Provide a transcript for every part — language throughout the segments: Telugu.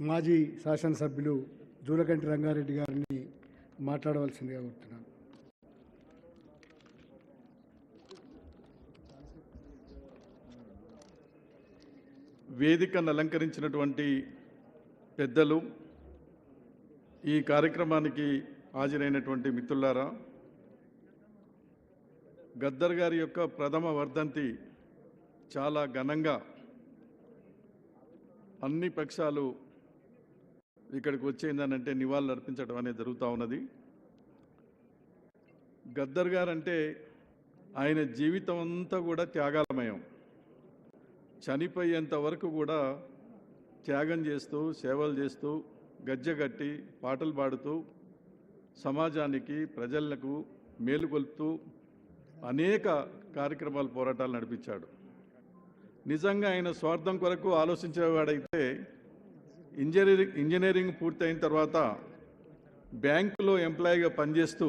మాజీ శాసనసభ్యులు జూలకంటి రంగారెడ్డి గారిని మాట్లాడవలసిందిగా కోరుతున్నాను. వేదికను అలంకరించినటువంటి పెద్దలు ఈ కార్యక్రమానికి హాజరైనటువంటి మిత్రులారా గద్దర్ గారి యొక్క ప్రథమ వర్ధంతి చాలా ఘనంగా అన్ని పక్షాలు ఇక్కడికి వచ్చేందనంటే నివాళులు అర్పించడం అనేది జరుగుతూ ఉన్నది. గద్దర్ గారు అంటే ఆయన జీవితం అంతా కూడా త్యాగాలమయం. చనిపోయేంత వరకు కూడా త్యాగం చేస్తూ సేవలు చేస్తూ గజ్జెగట్టి పాటలు పాడుతూ సమాజానికి ప్రజలకు మేలుకొల్పుతూ అనేక కార్యక్రమాలు పోరాటాలు నడిపించాడు. నిజంగా ఆయన స్వార్థం కొరకు ఆలోచించేవాడైతే ఇంజనీరింగ్ ఇంజనీరింగ్ పూర్తయిన తర్వాత బ్యాంకులో ఎంప్లాయీగా పనిచేస్తూ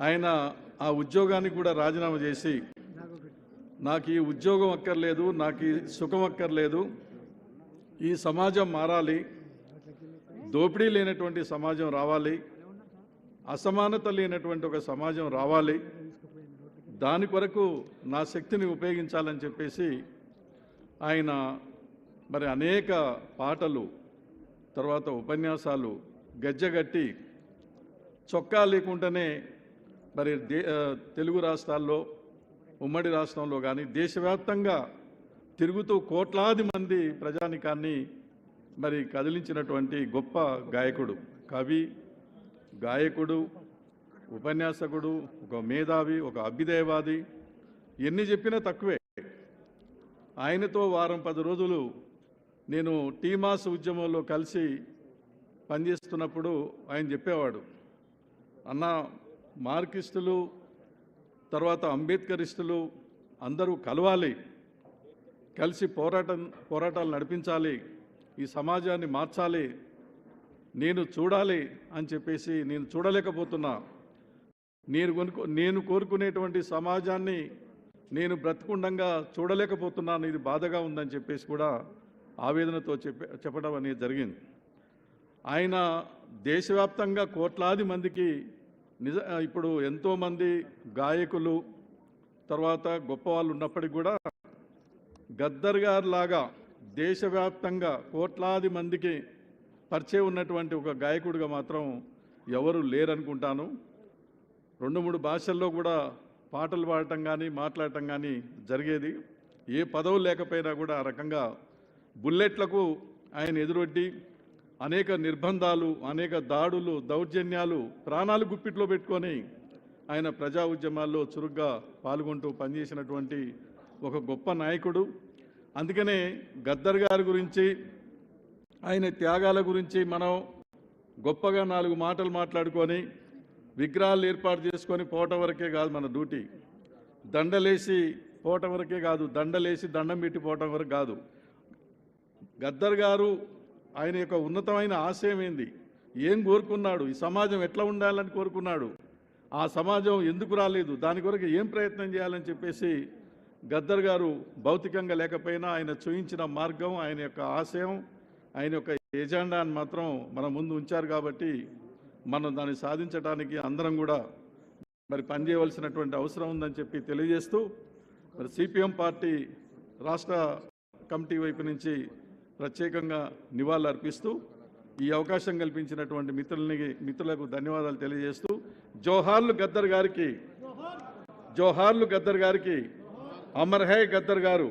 ఆయన ఆ ఉద్యోగానికి కూడా రాజీనామా చేసి నాకు ఈ ఉద్యోగం అక్కర్లేదు నాకు ఈ సుఖం అక్కర్లేదు ఈ సమాజం మారాలి దోపిడీ లేనటువంటి సమాజం రావాలి అసమానత లేనటువంటి ఒక సమాజం రావాలి దాని కొరకు నా శక్తిని ఉపయోగించాలని చెప్పేసి ఆయన మరి అనేక పాటలు తర్వాత ఉపన్యాసాలు గజ్జగట్టి చొక్కా లేకుండానే మరి దే తెలుగు రాష్ట్రాల్లో ఉమ్మడి రాష్ట్రంలో కానీ దేశవ్యాప్తంగా తిరుగుతూ కోట్లాది మంది ప్రజానికాన్ని మరి కదిలించినటువంటి గొప్ప గాయకుడు కవి గాయకుడు ఉపన్యాసకుడు ఒక మేధావి ఒక అభ్యుదయవాది. ఎన్ని చెప్పినా తక్కువే. ఆయనతో వారం పది రోజులు నేను టీమాస్ ఉద్యమంలో కలిసి పనిచేస్తున్నప్పుడు ఆయన చెప్పేవాడు అన్న మార్కిస్టులు తర్వాత అంబేద్కరిస్టులు అందరూ కలవాలి. కలిసి పోరాటం పోరాటాలు నడిపించాలి. ఈ సమాజాన్ని మార్చాలి. నేను చూడాలి అని చెప్పేసి నేను చూడలేకపోతున్నా. నేను కొనుక్కో నేను కోరుకునేటువంటి సమాజాన్ని నేను బ్రతకుండంగా చూడలేకపోతున్నాను. ఇది బాధగా ఉందని చెప్పేసి కూడా ఆవేదనతో చెప్పే చెప్పడం అనేది జరిగింది. ఆయన దేశవ్యాప్తంగా కోట్లాది మందికి నిజ ఇప్పుడు ఎంతోమంది గాయకులు తర్వాత గొప్ప వాళ్ళు ఉన్నప్పటికీ కూడా గద్దర్ గారు లాగా దేశవ్యాప్తంగా కోట్లాది మందికి పరిచయం ఉన్నటువంటి ఒక గాయకుడిగా మాత్రం ఎవరు లేరనుకుంటాను. రెండు మూడు భాషల్లో కూడా పాటలు పాడటం కానీ మాట్లాడటం కానీ జరిగేది. ఏ పదవులు లేకపోయినా కూడా ఆ రకంగా బుల్లెట్లకు ఆయన ఎదురొడ్డి అనేక నిర్బంధాలు అనేక దాడులు దౌర్జన్యాలు ప్రాణాలు గుప్పిట్లో పెట్టుకొని ఆయన ప్రజా ఉద్యమాల్లో చురుగ్గా పాల్గొంటూ పనిచేసినటువంటి ఒక గొప్ప నాయకుడు. అందుకనే గద్దర్ గారి గురించి ఆయన త్యాగాల గురించి మనం గొప్పగా నాలుగు మాటలు మాట్లాడుకొని విగ్రహాలు ఏర్పాటు చేసుకొని పోవటం వరకే కాదు మన డ్యూటీ. దండలేసి పోవటం వరకే కాదు దండలేసి దండం పెట్టి పోవటం వరకు కాదు. గద్దర్ గారు ఆయన యొక్క ఉన్నతమైన ఆశయం ఏంది? ఏం కోరుకున్నాడు? ఈ సమాజం ఎట్లా ఉండాలని కోరుకున్నాడు? ఆ సమాజం ఎందుకు రాలేదు? దాని కొరకు ఏం ప్రయత్నం చేయాలని చెప్పేసి గద్దర్ గారు భౌతికంగా లేకపోయినా ఆయన చూయించిన మార్గం ఆయన యొక్క ఆశయం ఆయన యొక్క ఎజెండాని మాత్రం మన ముందు ఉంచారు కాబట్టి మనం దాన్ని సాధించడానికి అందరం కూడా మరి పనిచేయవలసినటువంటి అవసరం ఉందని చెప్పి తెలియజేస్తూ మరి సిపిఎం పార్టీ రాష్ట్ర కమిటీ వైపు నుంచి ప్రత్యేకంగా నివాళులు అర్పిస్తూ ఈ అవకాశం కల్పించినటువంటి మిత్రులని మిత్రులకు ధన్యవాదాలు తెలియజేస్తూ జోహార్లు గద్దర్ గారికి జోహార్లు గద్దర్ గారికి అమర్హే గద్దర్ గారు